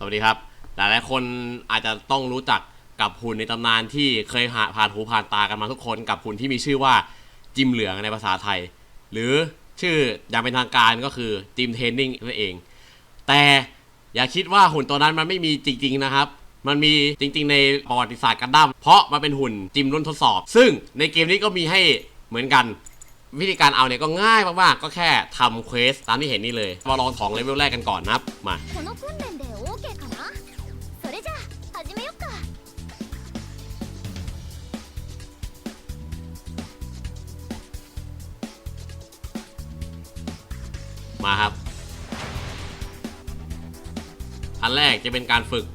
สวัสดีครับ หลายๆคนอาจจะต้องรู้จักกับหุ่นในตำนานที่เคยหาผ่านหูผ่านตากันมาทุกคนกับหุ่นที่มีชื่อว่าจิมเหลืองในภาษาไทย หรือชื่ออย่างเป็นทางการก็คือจิมเทนนิงนั่นเอง แต่อย่าคิดว่าหุ่นตัวนั้นมันไม่มีจริง ๆ นะครับ มันมีจริง ๆ ในประวัติศาสตร์กันดั้มเพราะมันเป็นหุ่นจิมรุ่นทดสอบ ซึ่งในเกมนี้ก็มีให้เหมือนกันวิธีการเอาเนี่ยก็ง่ายมากๆ ก็แค่ทำเควสตามที่เห็นนี่เลยมาลองของเลเวลแรกกันก่อนนะครับมาาครับ อันแรกจะเป็นการฝึก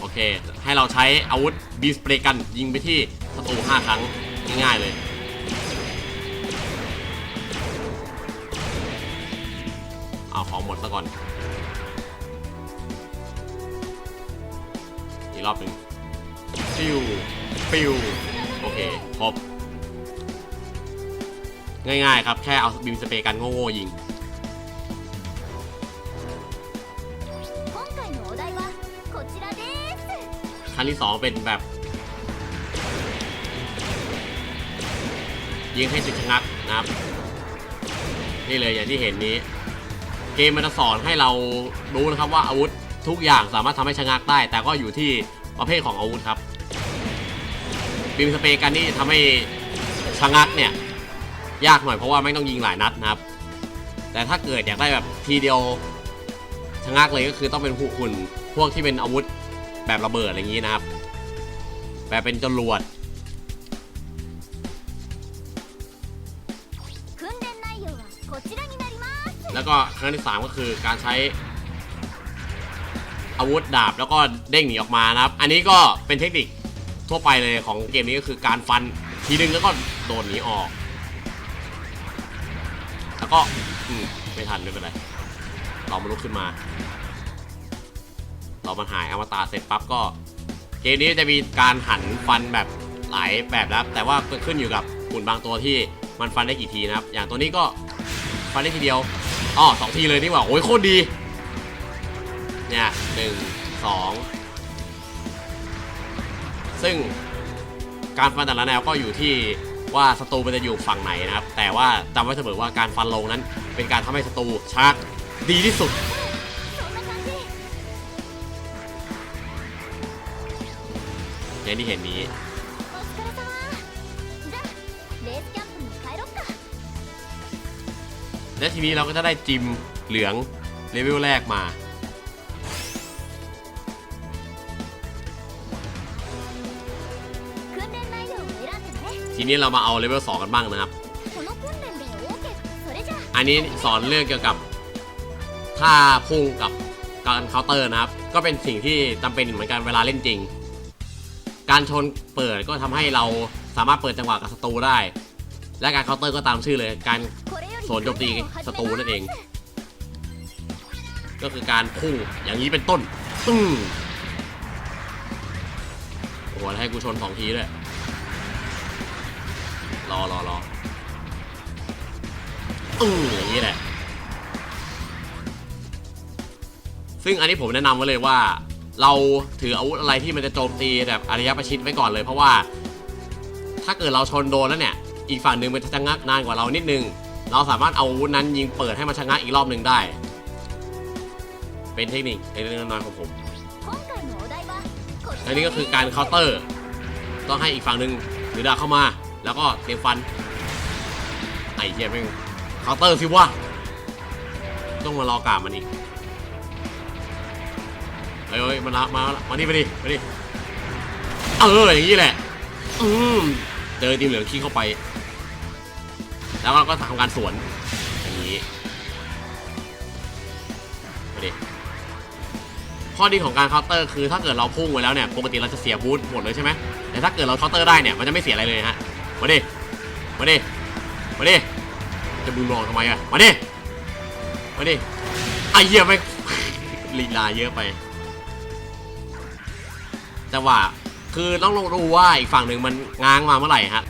โอเค ให้เราใช้อาวุธบีสเปรย์กันยิงไปที่ศัตรู5ครั้ง ง่ายๆเลยเอาของหมดซะก่อน อีกรอบหนึ่ง ฟิลโอเคครบง่ายๆครับ แค่เอาบิมสเปรย์กันโง่ๆยิงครั้งที่สองเป็นแบบ ยิงให้สุดชนักนะครับ นี่เลยอย่างที่เห็นนี้ เกมมันจะสอนให้เรารู้นะครับว่าอาวุธทุกอย่างสามารถทำให้ชะงักได้ แต่ก็อยู่ที่ประเภทของอาวุธครับ บีมสเปรย์กันนี่ทำให้ชะงักเนี่ย ยากหน่อยเพราะว่าไม่ต้องยิงหลายนัดนะครับ แต่ถ้าเกิดอยากได้แบบทีเดียวชะงักเลยก็คือต้องเป็นผู้คุนพวกที่เป็นอาวุธแบบระเบิดอะไรอย่างนี้นะครับ แบบเป็นจรวดแล้วก็ครั้งที่ 3 ก็คือการใช้อาวุธดาบแล้วก็เด้งหนีออกมานะครับ อันนี้ก็เป็นเทคนิค ทั่วไปเลยของเกมนี้ก็คือการฟันทีนึงแล้วก็โดดหนีออก แล้วก็ไม่ทันไม่เป็นไรเรามาลุกขึ้นมา เรามันหายอมตะเสร็จปั๊บก็ เกมนี้จะมีการหันฟันแบบหลายแบบนะครับ แต่ว่าก็ขึ้นอยู่กับหุ่นบางตัวที่มันฟันได้กี่ทีนะครับ อย่างตัวนี้ก็ฟันได้ทีเดียวอ๋อสองทีเลยนี่หว่าโอ้ยโคตรดี เนี่ยหนึ่งสองึ่งการฟันแต่ละแนวก็อยู่ที่ว่าศัตรูมันจะอยู่ฝั่งไหนนะครับ แต่ว่าจำไว้เสมอว่าการฟันลงนั้น เป็นการทำให้ศัตรูชักดีที่สุด อย่างที่เห็นนี้และทีนี้เราก็จะได้จิมเหลืองเลเวลแรกมา ทีนี้เรามาเอาเลเวลสองกันบ้างนะครับ อันนี้สอนเรื่องเกี่ยวกับท่าพุ่งกับการเคาน์เตอร์นะครับ ก็เป็นสิ่งที่จำเป็นเหมือนกันเวลาเล่นจริง การชนเปิดก็ทำให้เราสามารถเปิดจังหวะกับศัตรูได้ และการเคาน์เตอร์ก็ตามชื่อเลย การสวนโจมตีศัตรูนั่นเอง ก็คือการพุ่งอย่างนี้เป็นต้นตึ้งโอ้โหให้กูชนสองทีเลย รอรอรอเอออย่างนี้แหละ ซึ่งอันนี้ผมแนะนำไว้เลยว่า เราถืออาวุธอะไรที่มันจะโจมตีแบบอารยประชิดไว้ก่อนเลย เพราะว่า ถ้าเกิดเราชนโดนแล้วเนี่ย อีกฝั่งหนึ่งมันจะชะงักนานกว่าเรานิดนึง เราสามารถเอาอาวุธนั้นยิงเปิดให้มันชะงักอีกรอบหนึ่งได้ เป็นเทคนิคเล็กๆน้อยๆของผมอันนี้ก็คือการเคาน์เตอร์ ต้องให้อีกฝั่งหนึ่งหรือดาเข้ามา แล้วก็เตรียมฟัน ไอ้เหี้ยแม่งเคาน์เตอร์สิวะ ต้องมารอกาบมันอีกเฮ้ยมันละมาละมานี่มาดิมาดิเอออย่างนี้แหละ อืมเจอทีมเหลืองขี้เข้าไป แล้วเราก็ทำการสวนอย่างนี้มาดิข้อดีของการเคาน์เตอร์คือถ้าเกิดเราพุ่งไว้แล้วเนี่ยปกติเราจะเสียบูทหมดเลยใช่ไหมแต่ถ้าเกิดเราเคาน์เตอร์ได้เนี่ยมันจะไม่เสียอะไรเลยฮะ มาดิมาดิมาดิจะบูมองทำไมอะมาดิมาดิไอ้เหี้ยไม่ลีลาเยอะไปแต่ว่าคือต้องรู้ว่าอีกฝั่งหนึ่งมันง้างมาเมื่อไหร่ฮะ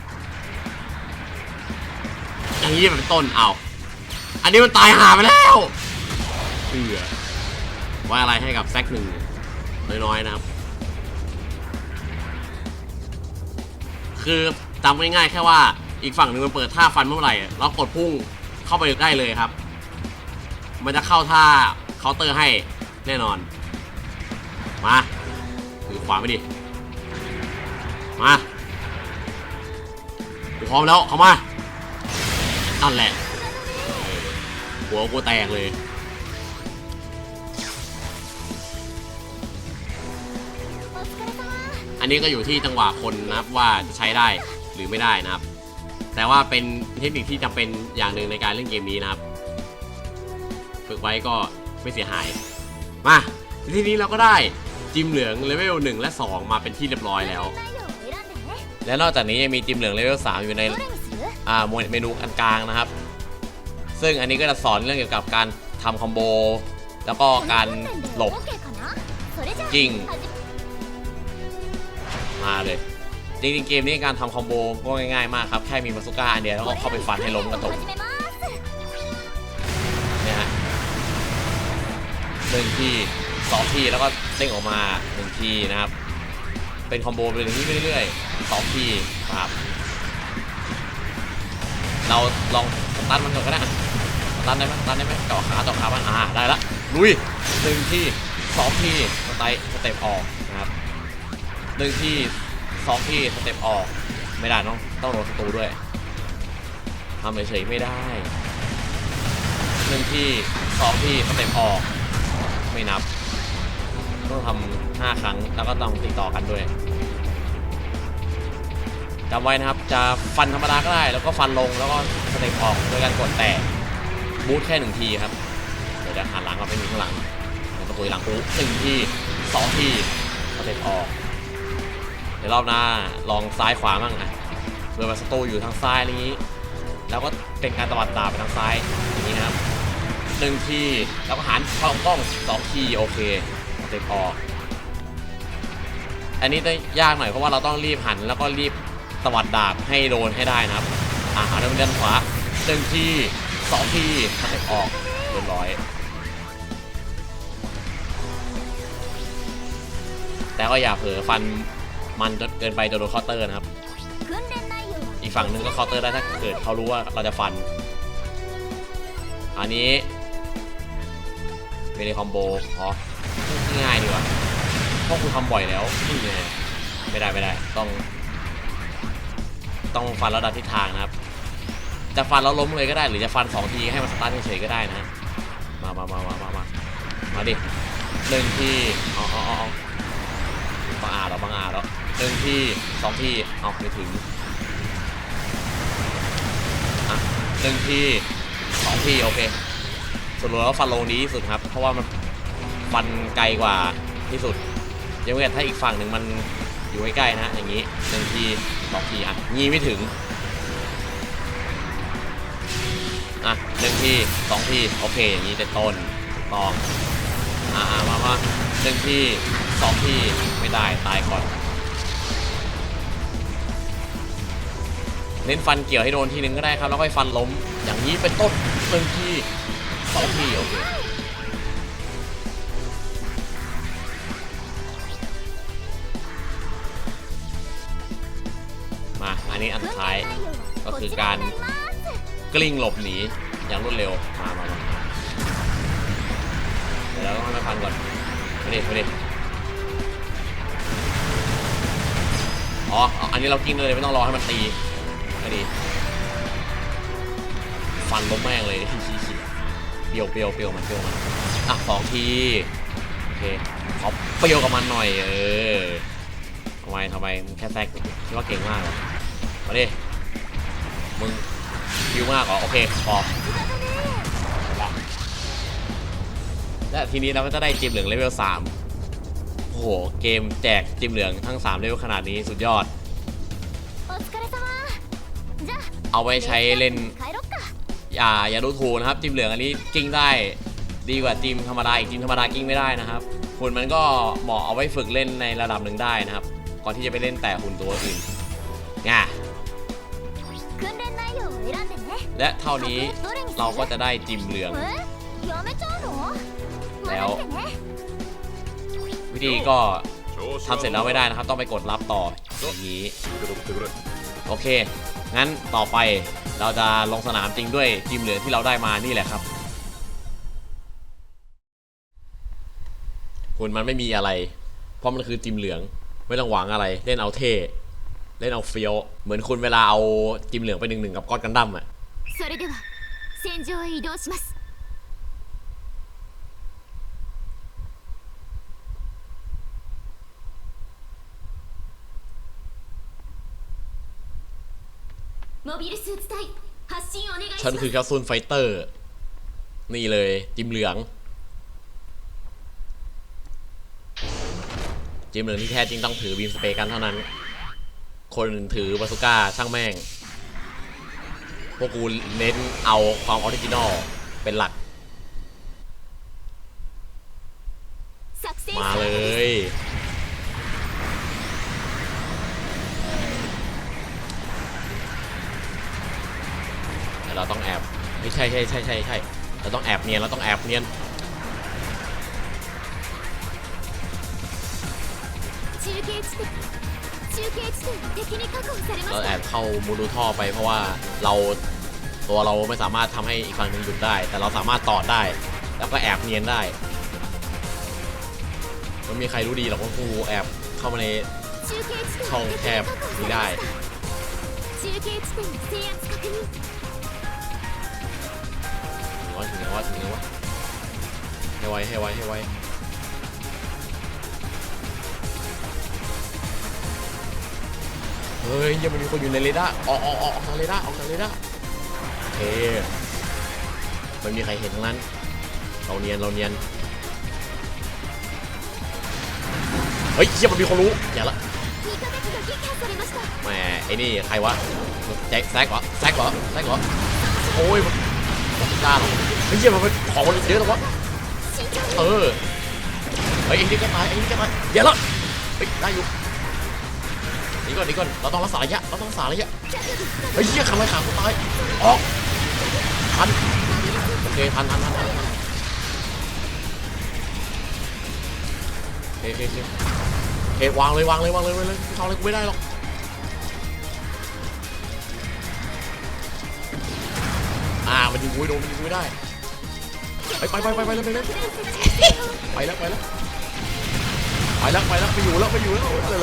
อย่างนี้เป็นต้นเอา อันนี้มันตายหาไปแล้วเอือไว่าอะไรให้กับแซกหนึ่งน้อยๆนะครับ คือ จำง่ายๆแค่ว่าอีกฝั่งหนึ่งมันเปิดท่าฟันเมื่อไหร่เรากดพุ่งเข้าไปได้เลยครับ มันจะเข้าท่าเคาน์เตอร์ให้แน่นอน มาถือขวาไปดิมากูพร้อมแล้วเข้ามานั่นแหละหัวกูแตกเลยอันนี้ก็อยู่ที่จังหวะคนนะครับว่าจะใช้ได้ หรือไม่ได้นะครับ แต่ว่าเป็นเทคนิคที่จำเป็นอย่างหนึ่งในการเล่นเกมนี้นะครับ ฝึกไว้ก็ไม่เสียหาย มาทีนี้เราก็ได้จิมเหลืองเลเวล1และ 2 มาเป็นที่เรียบร้อยแล้ว และนอกจากนี้ยังมีจิมเหลืองเลเวล3อยู่ในอ่าเมนูอันกลางนะครับ ซึ่งอันนี้ก็จะสอนเรื่องเกี่ยวกับการทำคอมโบ แล้วก็การหลบจริง มาเลย จริงๆเกมนี้การทำคอมโบก็ง่ายๆมากครับ แค่มีมาสุก้าอันเดียวแล้วก็เข้าไปฟันให้ล้มกระตุกเนี่ยฮะหนึ่งทีสองทีแล้วก็เด้งออกมาหนึ่งทีนะครับ เป็นคอมโบไปอย่างนี้เรื่อยๆสองทีครับ เราลองตันมันก่อนก็ได้ตันได้ไหมตันได้ไหมต่อขาต่อขามันอ่าได้ละลุยหนึ่งทีสองทีสไตสเต็ปออกนะครับหนึ่งที สองทีสเต็ปออก ไม่ได้ต้องต้องโดนศัตรูด้วยทำเฉยๆไม่ได้หนึ่งที่สองที่สเต็ปออก ไม่นับ ต้องทำห้าครั้งแล้วก็ต้องติดต่อกันด้วยจำไว้นะครับจะฟันธรรมดาก็ได้ แล้วก็ฟันลงแล้วก็สเต็ปออกโดยการกดแตะบูทแค่หนึ่งทีครับเดี๋ยวจะหันหลังมาเป็นข้างหลังประตูหลังปุ๊บหนึ่งที่สองที่สเต็ปออก ดี๋ยวรอบหน้าลองซ้ายขวามั่งอะเผื่อมันสตูอยู่ทางซ้ายอะไรอย่างนี้ แล้วก็เป็นการตวัดดาบไปทางซ้ายอย่างนี้นะครับหนึ่งทีแล้วก็หันเข้ากล้องสองทีโอเคเต็มออก อันนี้จะยากหน่อยเพราะว่าเราต้องรีบหันแล้วก็รีบตวัดดาบให้โดนให้ได้นะครับอ่าหันไปด้านขวาหนึ่งทีสองทีเต็มออกเรียบร้อย แต่ก็อย่าเผลอฟัน มันเกินไปจะโดนคอน์เตอร์นะครับ อีกฝั่งหนึ่งก็คอน์เตอร์ได้ถ้าเกิดเขารู้ว่าเราจะฟัน อันนี้เป็นคอมโบอ๋อง่ายดีกว่าพราะคุณทำบ่อยแล้วนี่ไงไม่ได้ไม่ได้ต้อง ต้องฟันระดับทิศทางนะครับ จะฟันแล้วล้มเลยก็ได้ หรือจะฟันสองทีให้มันสตาร์ทเฉยก็ได้นะมามามามามามามาดิเล่นที่อ๋ออ๋ออ๋อบังอาจแล้วบังอาจแล้ว หนึ่งทีสองทีเอาไม่ถึงอะหนึ่งทีสองทีโอเคสรุปแล้วฟันลงดีที่สุดครับ เพราะว่ามันฟันไกลกว่าที่สุดยังไม่เกิดถ้าอีกฝั่งหนึ่งมันอยู่ใกล้ๆนะอย่างนี้หนึ่งทีสองทีอะงีไม่ถึงอะหนึ่งทีสองทีโอเคอย่างนี้เป็นต้นตองอ่าอ่ามามาหนึ่งทีสองทีไม่ได้ตายก่อน เน้นฟันเกี่ยวให้โดนทีนึงก็ได้ครับ แล้วก็ฟันล้ม อย่างนี้เป็นต้นเนึ่งทีสองทีโอเคมาอันนี้อันท้ายก็คือการกลิ้งหลบหนีอย่างรวดเร็วมามามาเดี๋ยวเราต้องให้มันฟันก่อนไปดิไปดิอ๋อ อันนี้เรากินเลยไม่ต้องรอให้มันตี ไม่ดี ฟันล้มแม่งเลยเปรี้ยวเปียวเปียวมันเปียวมันอะสองทีโอเคขอเปียวกับมันหน่อยเออทำไมทำไมมึงแค่แทรกคิดว่าเก่งมากเหรอมาดิมึงคิวมากเหรอโอเคพอและทีนี้เราก็จะได้จิมเหลืองเลเวล3โอ้โห เกมแจกจิมเหลืองทั้ง 3 เลเวลขนาดนี้สุดยอด เอาไว้ใช้เล่นอย่าอย่าดูถูนะครับทีมเหลืองอันนี้กิ้งได้ดีกว่าทีมธรรมดาอีกทีมธรรมดากิ้งไม่ได้นะครับหุ่นมันก็เหมาะเอาไว้ฝึกเล่นในระดับหนึ่งได้นะครับ ก่อนที่จะไปเล่นแต่หุ่นตัวอื่นง่าและเท่านี้เราก็จะได้จิมเหลือง แล้ว วิธีก็ทำเสร็จแล้วไม่ได้นะครับ ต้องไปกดรับต่ออย่างนี้ โอเค งั้นต่อไปเราจะลงสนามจริงด้วยจิมเหลืองที่เราได้มานี่แหละครับ คุณมันไม่มีอะไร เพราะมันคือจิมเหลือง ไม่ต้องหวังอะไร เล่นเอาเท่ เล่นเอาเฟี้ยว เหมือนคุณเวลาเอาจิมเหลืองไปหนึ่งหนึ่งกับก้อนกันดั้มอะ ฉันคือแคปซูลไฟเตอร์ นี่เลยจิมเหลือง จิมเหลืองที่แท้จริงต้องถือบีมสเปกันเท่านั้น คนถือบาสุก้าช่างแม่ง พวกกูเน้นเอาความออริจินอลเป็นหลัก มาเลย เราต้องแอบไม่ใช่ใช่ใช่ใช่ใช่เราต้องแอบเนียนเราต้องแอบเนียนเราแอบเข้ามูรูท่อไปเพราะว่าเราตัวเราไม่สามารถทำให้อีกฝั่งหนึ่งหยุดได้ แต่เราสามารถต่อได้ แล้วก็แอบเนียนได้มันมีใครรู้ดีหรอกว่าครูแอบเข้ามาในช่องแคบนี้ได้ วะถึงไหนวะถึงไหนวะให้ไวให้ไวให้ไวเฮ้ยยังมีคนอยู่ในเรดาร์ออกออกออกอกทางเรดาร์ออกทางเรดาร์โอเคไม่มีใครเห็นทั้งนั้น เราเนียนเราเนียนเฮ้ยยังมีคนรู้อย่าละแหมไอ้นี่ใครวะแจ็คแซกเหรอแซกเหรอแซกเหรอโอ้ย ล่าเราเฮ้ยเยี่ยมันเป็นของมันเยอะแล้ววะเออไอ้ไอ้นี่ก็ตายไอ้นี่ก็ตายอย่าละเฮ้ยได้อยู่นี่ก่อนนี่ก่อนเราต้องรักษาระยะเราต้องรักษาระยะเฮ้ยเยี่ยขันไรขากูตายออกทันโอเคทันทันทันเฮ้ยเฮ้ยเฮ้ยวางเลยวางเลยวางเลยเลยไม่ได้หรอก อ่ามันยิงกูไม่โดนมันยิงกูไม่ได้ไปไปไปไปไปแล้วไปแล้วไปแล้วไปแล้วไปแล้วไปแล้วไปอยู่แล้วไปอยู่แล้วไ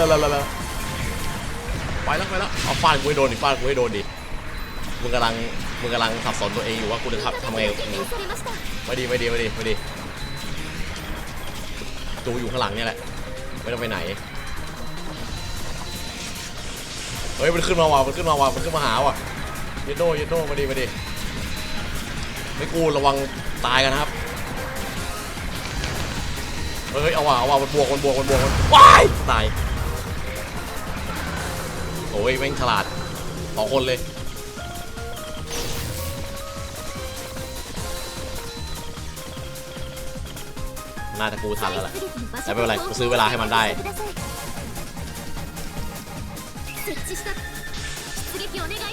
ปแล้วไปแล้วเอาฟาดกูให้โดนดิฟาดกูให้โดนดิมึงกำลังมึงกำลังสับสนตัวเองอยู่ว่ากูจะทำทำไงกังไม่ดีไม่ดีไม่ดีไม่ดีตูอยู่ข้างหลังเนี่ยแหละไม่ต้องไปไหนเฮ้ยมันขึ้นมาว่ะมันขึ้นมาว่ะมันขึ้นมาหาว่ะเยโดเยโดมาดีมาดี ไม่กูระวังตายกันนะครับเฮ้ยเอาว่ะเอาว่ะมันบวกมันบวกมันบวกมันวายตายโอ้ยแม่งฉลาดสองคนเลยน่าจะกูทันแล้วแหละแต่ไม่เป็นไรกูซื้อเวลาให้มันได้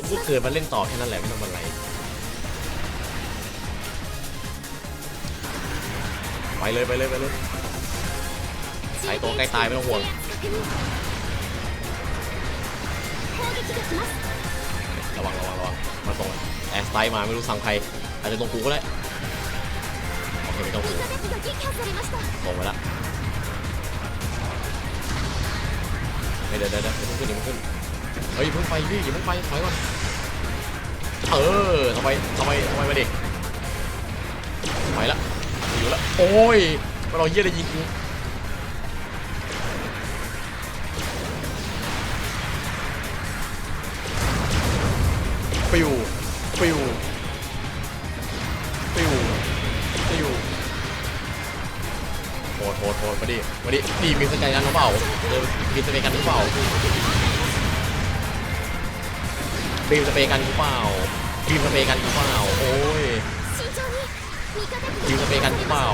กูเกิดมาเล่นต่อแค่นั้นแหละไม่ต้องมันอะไร ไปเลยไปเลยไปเลยใช้ตัวใกล้ตายไม่ต้องห่วงระวังระวังระวังมาส่งแอสไตล์มาไม่รู้สั่งใครอาจจะตรงกูก็ได้โอเคไม่ต้องกูส่งไปละเดี๋ยวเดี๋ยวเดี๋ยวมันขึ้นเดี๋ยวขึ้นเฮ้ยเพิ่งไปพี่อย่าเพิ่งไปถอยก่อนเออทำไมทำไมทำไมมาดิไปละ อยู่แล้ว โอ้ยมันเอาเฮียอะไรยิงกูปิวปิวปิวปิวโหดโหดโหดมาดิมาดิดีมีสกายกันหรือเปล่าเออมีสเปกันหรือเปล่าบีมสเปกันหรือเปล่าบีมสเปกันหรือเปล่า ยิงสเปรย์กันหรือเปล่า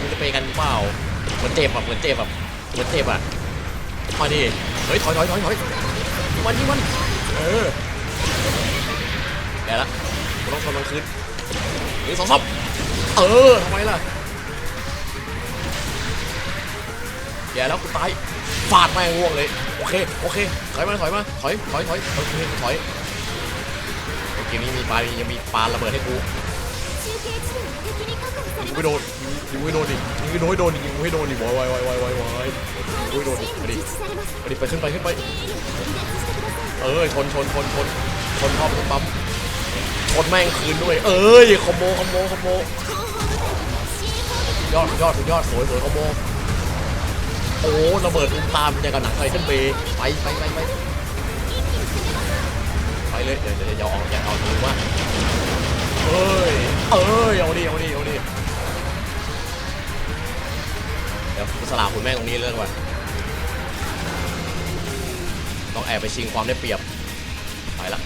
ยิงสเปรย์กันหรือเปล่าเหมือนเจ็บแบบเหมือนเจ็บแบบเหมือนเจ็บอะมาดิเฮ้ยถอยถอยถอยถอยมันยิงมันเออแต่ละกูต้องทำมันคืนนี่สองสามเออทำไมล่ะแย่แล้วกูตายฟาดไม่ง่วงเลยโอเคโอเคถอยมาถอยมาถอยถอยถอยโอเคถอยเกมนี้มีปลายังมีปลาระเบิดให้กู ยิงไม่โดนยิงไม่โดนดิยิงไม่โดนโดนดิยิงไม่โดนดิบอยวายวายวายวายวายยิงไม่โดนดิมาดิมาดิไปขึ้นไปขึ้นไป เออชนชนชนชนชนท่อมปั๊มชนแม่งคืนด้วย เอ้ยคอมโบคอมโบคอมโบยอดยอดยอดสวยสวยคอมโบโอ้ระเบิดอุ้มตามอย่งกับหนังไปขึ้นเบไปไปไปไปไปเลยเดี๋ยวเดี๋ยวอย่าออกจะออกดูว่าเอ้ย เออเอาดิเอาดิเอาดิเดี๋ยวสลาคุณแม่ตรงนี้เรื่องว่ะต้องแอบไปชิงความได้เปรียบไปละ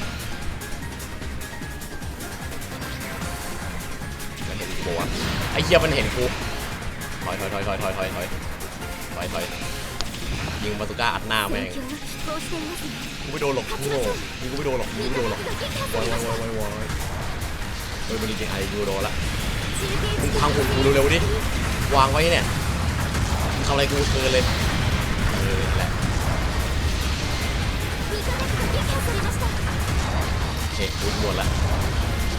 มันเห็นกูวะไอ้เหี้ยมันเห็นกูถอยถอยถอยถอยถอยถอยถอยถอยถอยยิงบาตุก้าอัดหน้าแม่งกูไปโดนหลอกกูกไปโดนหรอกกูไปโดนหลอกวายวายวายวาย ไม่มีใจะยูโดละมึงพังหุ่นกูเร็วๆดิวางไว้เนี่ยมึงทำอะไรกูเกินเลยเออแหละโอเคกูหมดละ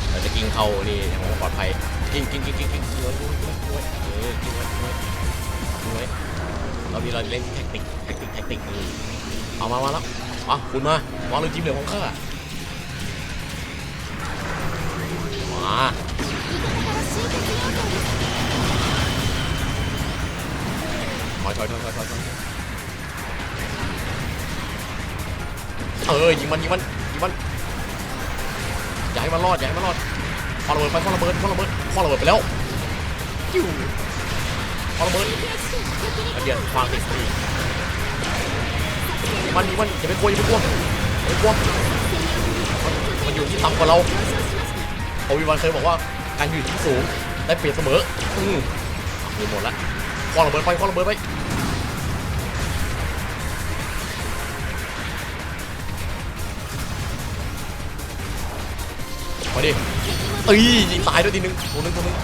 เราจะกินเขานี่อย่างว่าปลอดภัยกินกินกินกินกินกินไว้กินไว้เออกินไว้กิด้ว้เรามีเราเล่นแท็กติกแท็กติกแท็กติกนี่เอามามาแล้วมาคุณมามาเลยจิ้มเหลืองของข้า มาถอยถอยถอยถอยถอยเออยิงมันยิงมันยิงมันอย่าให้มันรอดอย่าให้มันรอดพอระเบิดไปพอระเบิดพอระเบิดพอระเบิดไปแล้วจิ้พอระเบิดเดี๋ยววางติดีมันยิงมันอย่าไปกลัวอย่าไปกลัวไม่าไปกลัวมันอยู่ที่ต่ำกว่าเรา อวิวันเคยบอกว่าการอยู่ที่สูงได้เปรียบเสมอ อืมมีหมดละพอระเบิดไปพอระเบิดไปมาดิเอ้ยยิงตายด้วยทีนึงตัวนึงตัวนึง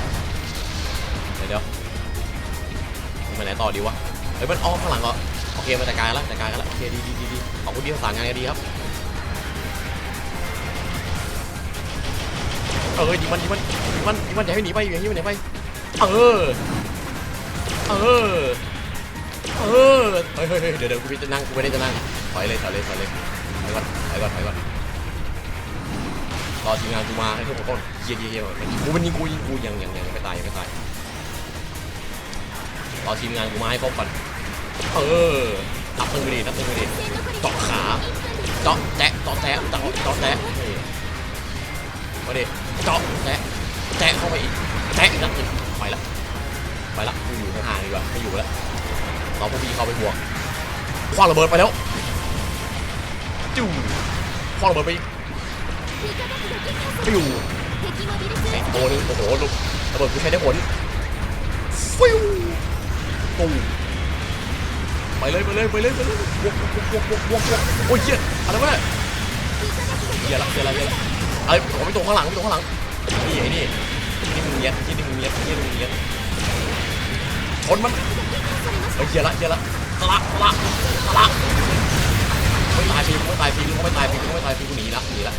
เดี๋ยวเดี๋ยวไปไหนต่อดีวะเฮ้ยมันอ้อมข้างหลังเหรอโอเคมาจัดการแล้วจัดการกันแล้วโอเคดีดีดีดีขอบคุณที่ประสานงานกันดีครับ เออยิงมันยิงมันยิงมันยิงมันอย่าให้หนีไปอย่าให้หนีไปเออเออเออเฮ้ยเดี๋ยวเดี๋ยวกูจะนั่งกูไม่ได้จะนั่งถอยเลยถอยเลยถอยเลยถอยก่อนถอยก่อนถอยก่อนรอทีมงานกูมาให้ทุกคนเยี่ยเยี่ยเยี่ยกูมันยิงกูยิงกูยังยังยังไม่ตายยังไม่ตายรอทีมงานกูมาให้ครบก่อนเออนับตึงไปดินับตึงไปดิเจาะขาเจาะแตะเจาะแตะเจาะแตะมาดิ เจาะแทะแทะเข้าไปอีกแทะอีกนัดหนึ่ไปละไปละไม่อยู่ห่างๆดีกว่าไม่อยู่แล้วเราพอดีเข้าไปบวกคว้าระเบิดไปแล้วจู่คว้าระเบิดไปฟิวแตะโอ้โหโอ้โหลูกระเบิดกูใช้ได้ผลฟิวตูไปเลยไปเลยไปเลยไปเลยบวกบวกบวกบวกบวกโอ้ยเหี้ยอะไรวะเนี่ยเละเหี้ยละเหี้ยละ เอ้ยผมไปตรงข้างหลังไปตรงข้างหลังนี่ไอ้นี่นี่มึงเนี้ยนี่นี่มึงเนี้ยนี่นี่มึงเนี้ยชนมันเฮ้ยเหี้ยละเหี้ยละละละละไม่ตายพีไม่ตายพีเขาไม่ตายพีเขาไม่ตายพีกูหนีละหนีละ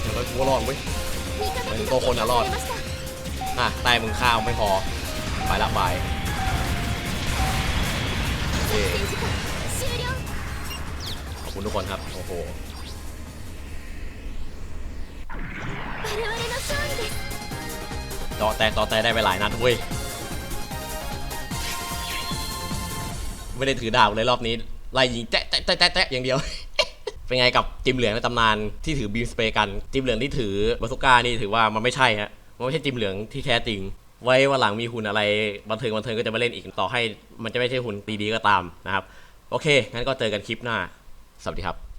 เดี๋ยวไปกูรอดเว้ยมันตัวคนอะรอดอะตายมึงข้าวไม่พอไปละบายขอบคุณทุกคนครับ โอ้โห ต่อแต่ต่อแต่ได้ไปหลายนัดเว้ย ไม่ได้ถือดาวเลยรอบนี้ไล่ยิงแตะแตะแตะแตะอย่างเดียว เป็นไงกับจิมเหลืองในตำนานที่ถือบีมสเปร์กันจิมเหลืองที่ถือบาสุก้านี่ถือว่ามันไม่ใช่ฮะมันไม่ใช่จิมเหลืองที่แท้จริง ไว้วันหลังมีหุ่นอะไรบันเทิงบันเทิงก็จะมาเล่นอีกต่อให้ มันจะไม่ใช่หุ่นดีๆก็ตามนะครับ โอเคงั้นก็เจอกันคลิปหน้าสวัสดีครับ